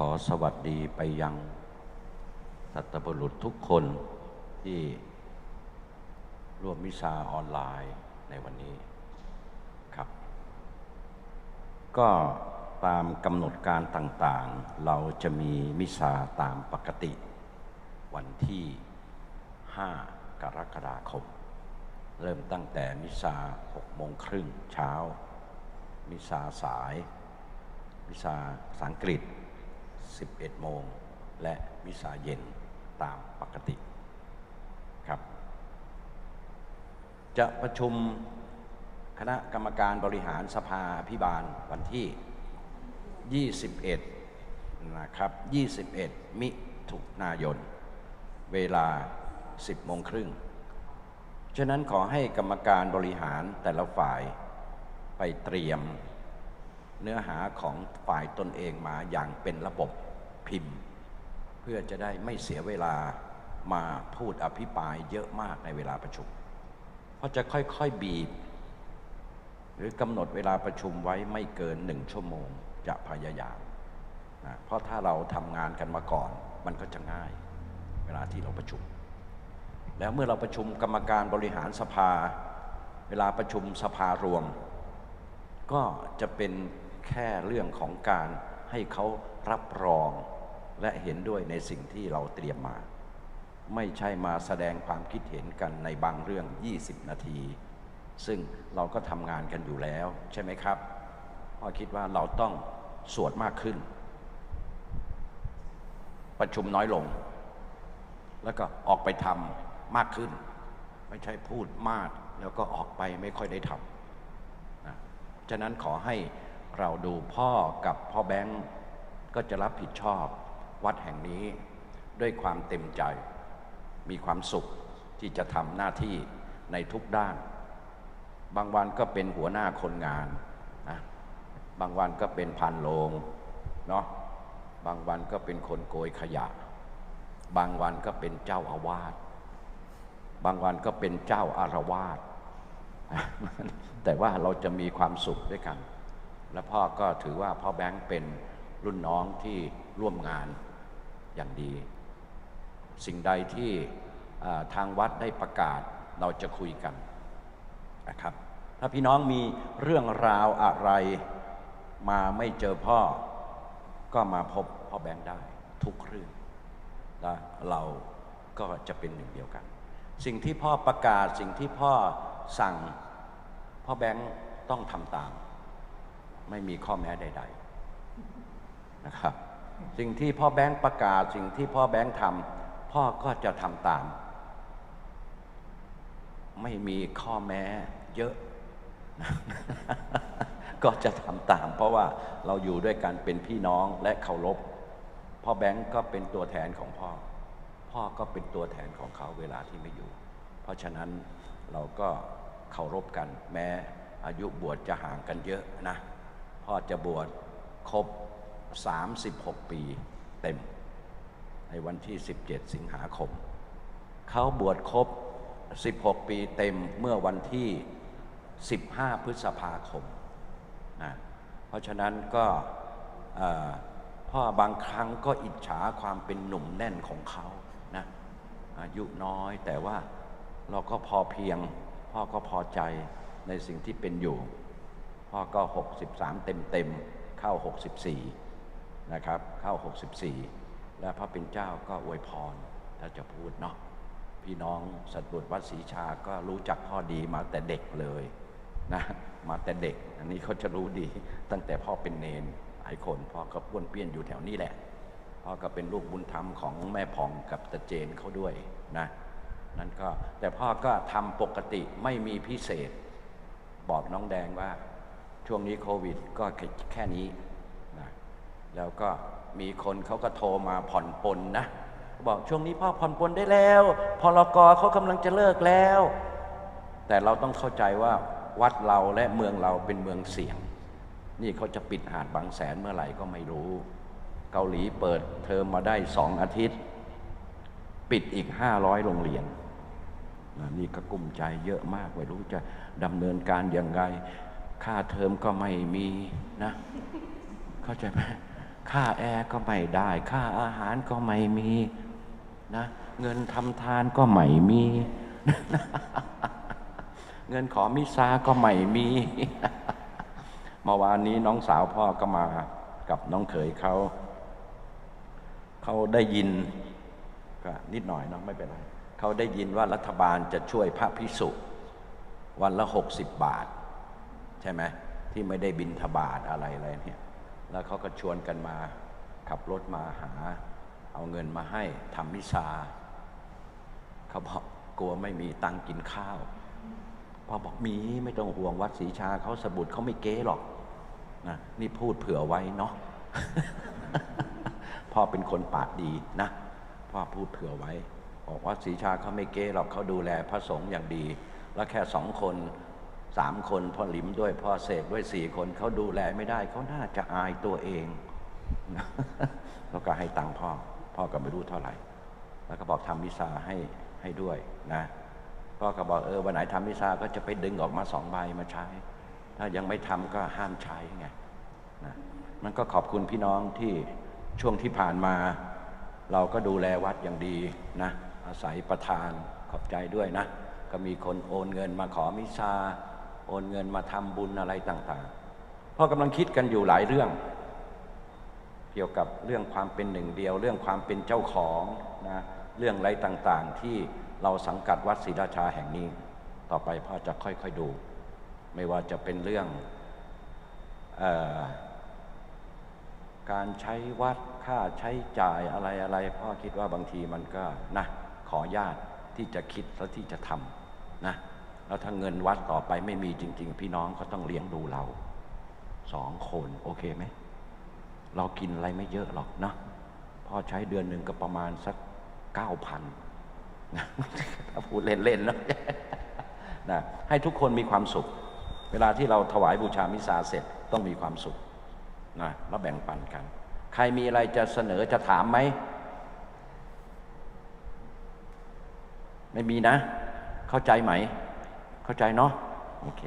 ขอสวัสดีไปยัง สัตบุรุษทุกคนที่ร่วมมิชาออนไลน์ในวันนี้ครับ ก็ตามกำหนดการต่างๆ เราจะมีมิชาตามปกติ วันที่ 5 กรกฎาคม เริ่มตั้งแต่มิชา6โมงครึ่งเช้า มิชาสายวิชาภาษาอังกฤษ 11 โมง และวิชาเย็นตามปกติครับ จะประชุมคณะกรรมการบริหารสภาพิบาลวันที่ 21 นะครับ 21 มิถุนายน เวลา 10 โมงครึ่ง ฉะนั้นขอให้กรรมการบริหารแต่ละฝ่ายไปเตรียม เนื้อหาของฝ่ายตนเองมาอย่างเป็นระบบพิมพ์ เพื่อจะได้ไม่เสียเวลามาพูดอภิปรายเยอะมากในเวลาประชุม เพราะจะค่อยๆบีบ หรือกำหนดเวลาประชุมไว้ไม่เกินหนึ่งชั่วโมงจะพยายามนะเพราะถ้าเราทำงานกันมาก่อน มันก็จะง่าย เวลาที่เราประชุม แล้วเมื่อเราประชุมกรรมการบริหารสภา เวลาประชุมสภารวม ก็จะเป็น แค่เรื่องของการให้เขารับรอง และเห็นด้วยในสิ่งที่เราเตรียมมา ไม่ใช่มาแสดงความคิดเห็นกันในบางเรื่อง 20 นาที ซึ่งเราก็ทำงานกันอยู่แล้ว ใช่ไหมครับพ่อคิดว่าเราต้องสวดมากขึ้น ประชุมน้อยลง แล้วก็ออกไปทำมากขึ้น ไม่ใช่พูดมากแล้วก็ออกไปไม่ค่อยได้ทำนะฉะนั้นขอให้ เราดูพ่อกับพ่อแบงก์ก็จะรับผิดชอบวัดแห่งนี้ด้วยความเต็มใจ มีความสุขที่จะทำหน้าที่ในทุกด้าน บางวันก็เป็นหัวหน้าคนงานนะบางวันก็เป็นพันโลงเนาะบางวันก็เป็นคนโกยขยะ บางวันก็เป็นเจ้าอาวาสบางวันก็เป็นเจ้าอารวาสแต่ว่าเราจะมีความสุขด้วยกัน และพ่อก็ถือว่าพ่อแบงค์เป็นรุ่นน้องที่ร่วมงานอย่างดี สิ่งใดที่ทางวัดได้ประกาศเราจะคุยกันนะครับ ถ้าพี่น้องมีเรื่องราวอะไรมาไม่เจอพ่อ ก็มาพบพ่อแบงค์ได้ทุกเรื่องและเราก็จะเป็นหนึ่งเดียวกัน สิ่งที่พ่อประกาศสิ่งที่พ่อสั่งพ่อแบงค์ต้องทำตาม ไม่มีข้อแม้ใด ๆนะครับ สิ่งที่พ่อแบงค์ประกาศ สิ่งที่พ่อแบงค์ทำพ่อก็จะทำตาม ไม่มีข้อแม้เยอะ ก็จะทำตาม เพราะว่าเราอยู่ด้วยกันเป็นพี่น้องและเคารพพ่อแบงค์ก็เป็นตัวแทนของพ่อ พ่อก็เป็นตัวแทนของเขาเวลาที่ไม่อยู่ เพราะฉะนั้นเราก็เคารพกันแม้อายุบวชจะห่างกันเยอะนะ พ่อจะบวชครบ 36 ปีเต็ม ในวันที่ 17 สิงหาคม เขาบวชครบ 16 ปีเต็มเมื่อวันที่ 15 พฤษภาคมนะเพราะฉะนั้นก็พ่อบางครั้งก็อิจฉาความเป็นหนุ่มแน่นของเขานะอายุน้อยแต่ว่าเราก็พอเพียง พ่อก็พอใจในสิ่งที่เป็นอยู่ พ่อก็ 63 เต็มเต็มเข้า 64 นะครับ เข้า 64 และพระเป็นเจ้าก็อวยพรถ้าจะพูดเนาะพี่น้องสัตบุตรวัดศรีชาก็รู้จักพ่อดีมาแต่เด็กเลยนะมาแต่เด็ก อันนี้เขาจะรู้ดี ตั้งแต่พ่อเป็นเนนหลายคนพ่อก็ป้วนเปี้ยนอยู่แถวนี้แหละพ่อก็เป็นลูกบุญธรรมของแม่ผ่องกับตาเจนเขาด้วยนะนั่นก็แต่พ่อก็ทำปกติไม่มีพิเศษ บอกน้องแดงว่า ช่วงนี้โควิดก็แค่แค่นี้นะแล้วก็มีคนเขาก็โทรมาผ่อนปลนนะบอกช่วงนี้พ่อผ่อนปลนได้แล้วพอลกเขากำลังจะเลิกแล้ว แต่เราต้องเข้าใจว่าวัดเราและเมืองเราเป็นเมืองเสี่ยง นี่เขาจะปิดหาดบางแสนเมื่อไหร่ก็ไม่รู้ เกาหลีเปิดเทอมมาได้สองอาทิตย์ ปิดอีกห้าร้อยโรงเรียนนี่ก็กุ้มใจเยอะมากไม่รู้จะดำเนินการอย่างไร ค่าเทอมก็ไม่มีนะ เข้าใจไหมค่าแอร์ก็ไม่ได้ ค่าอาหารก็ไม่มีนะ เงินทำทานก็ไม่มี เงินขอมิซาก็ไม่มีเมื่อวานนี้น้องสาวพ่อก็มากับน้องเขยเขา เขาได้ยินก็นิดหน่อยเนาะไม่เป็นไรเขาได้ยินว่ารัฐบาลจะช่วยพระพิสุวันละหกสิบบาท ช่ไหมที่ไม่ได้บินทบาทอะไรอะไรเนี่ยแล้วเขาก็ชวนกันมา ขับรถมาหา เอาเงินมาให้ทำมิซาเขาบอกกลัวไม่มีตังค์กินข้าวพ่อบอกมีไม่ต้องห่วงวัดศรีชาเขาสบุตรเขาไม่เก๊หรอกนะนี่พูดเผื่อไว้เนาะพ่อเป็นคนปากดีนะพ่อพูดเผื่อไว้ บอกว่าศรีชาเขาไม่เก๊หรอกเขาดูแลพระสงฆ์อย่างดี แล้วแค่สองคน สามคนพ่อหลิมด้วยพ่อเสกด้วยสี่คนเขาดูแลไม่ได้เขาน่าจะอายตัวเองแล้วก็ให้ตังค์พ่อ พ่อก็ไม่รู้เท่าไหร่ แล้วก็บอกทำมิซาให้ให้ด้วยนะพ่อก็บอกเออวันไหนทำมิซาก็จะไปดึงออกมาสองใบมาใช้ ถ้ายังไม่ทำก็ห้ามใช้ไงนะมันก็ขอบคุณพี่น้องที่ช่วงที่ผ่านมา เราก็ดูแลวัดอย่างดีนะอาศัยประธานขอบใจด้วยนะ ก็มีคนโอนเงินมาขอมิซา โอนเงินมาทำบุญอะไรต่างๆพ่อกำลังคิดกันอยู่หลายเรื่อง เกี่ยวกับเรื่องความเป็นหนึ่งเดียว เรื่องความเป็นเจ้าของนะเรื่องอะไรต่างๆ ที่เราสังกัดวัดศรีราชาแห่งนี้ ต่อไปพ่อจะค่อยๆดู ไม่ว่าจะเป็นเรื่องออการใช้วัดค่าใช้จ่ายอะไรอะไรพ่อคิดว่าบางทีมันก็นะขอญาตที่จะคิดและที่จะทำนะ แล้วถ้าเงินวัดต่อไปไม่มีจริง ๆ พี่น้องก็ต้องเลี้ยงดูเราสองคนโอเคไหม เรากินอะไรไม่เยอะหรอกนะพ่อใช้เดือนหนึ่งก็ประมาณสักเก้าพันนะถ้าพูดเล่นๆนะนะให้ทุกคนมีความสุข เวลาที่เราถวายบูชามิสาเสร็จต้องมีความสุขนะแล้วแบ่งปันกัน ใครมีอะไรจะเสนอจะถามไหม ไม่มีนะ เข้าใจไหม เข้าใจเนาะโอเค